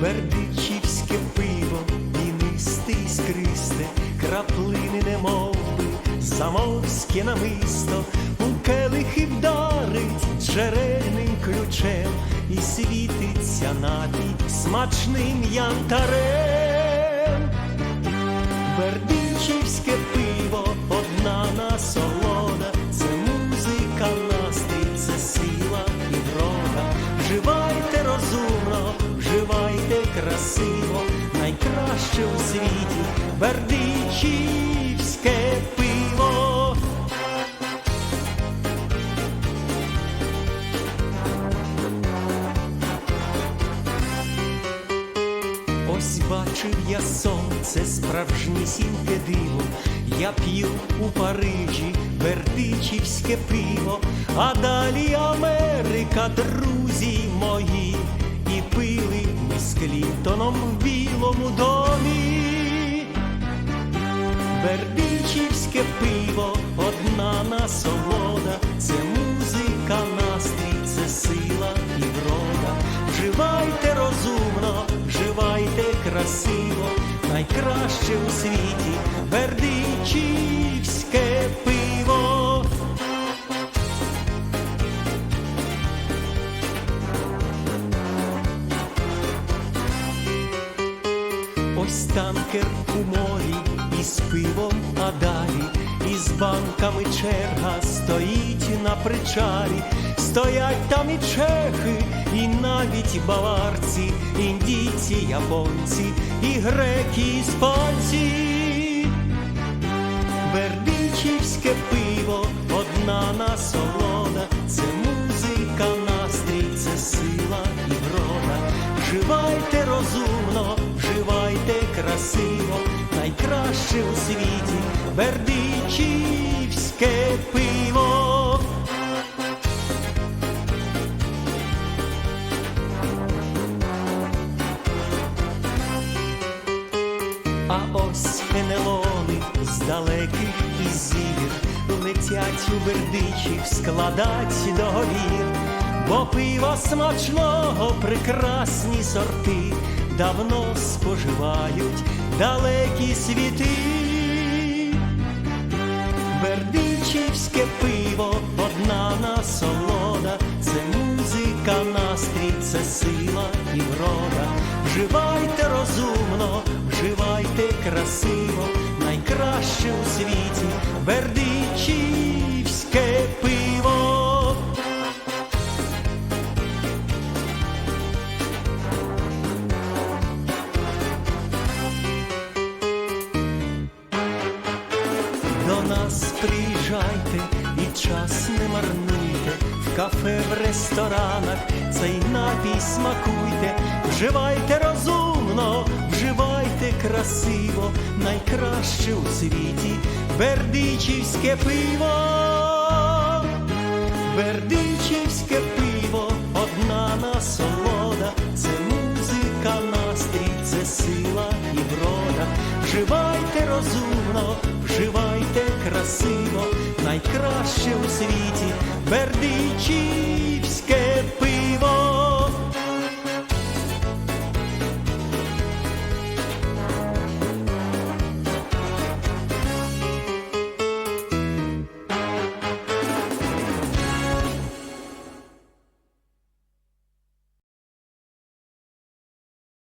Бердичівське пиво і нисте і скристе, краплини немовби, замовське намисто, у келихи вдарить джерельним ключем і світиться напій смачним янтарем. Бердичівське пиво одна насолода, це музика, настрій, це сила і врода. Вживайте розумно, вживайте красиво, найкраще у світі бердичівське пиво. Ось бачив я сонце, справжнісіньке диво. Я п'ю у Парижі бердичівське пиво, а далі Америка, друзі мої, і пили з Клінтоном в білому домі. Бердичівське пиво, одна насолода, це музика, настрій, це сила і врода. Вживайте розумно, вживайте красиво, найкраще у світі бердичівське пиво. Ось танкер у морі із пивом, а далі із банками черга стоїть на причалі, стоять там і чехи, і навіть баварці, індійці, японці, і греки, іспанці. Бердичівське пиво, одна насолода, це музика, найкраще у світі бердичівське пиво. А ось енелони з далеких ізір летять у бердичів складать договір, бо пива смачного прекрасні сорти давно споживають далекі світи. Бердичівське пиво, одна насолода, це музика, настрій, це сила і врода. Вживайте розумно, вживайте красиво, найкраще у світі бердичівське Нас приїжджайте і час не марнуйте, в кафе, в ресторанах цей напій смакуйте, вживайте розумно, вживайте красиво, найкраще у світі бердичівське пиво. Бердичівське пиво, одна насолода, це музика, настрій, це сила і врода. Вживайте розумно, найкраще у світі, Бердичівське.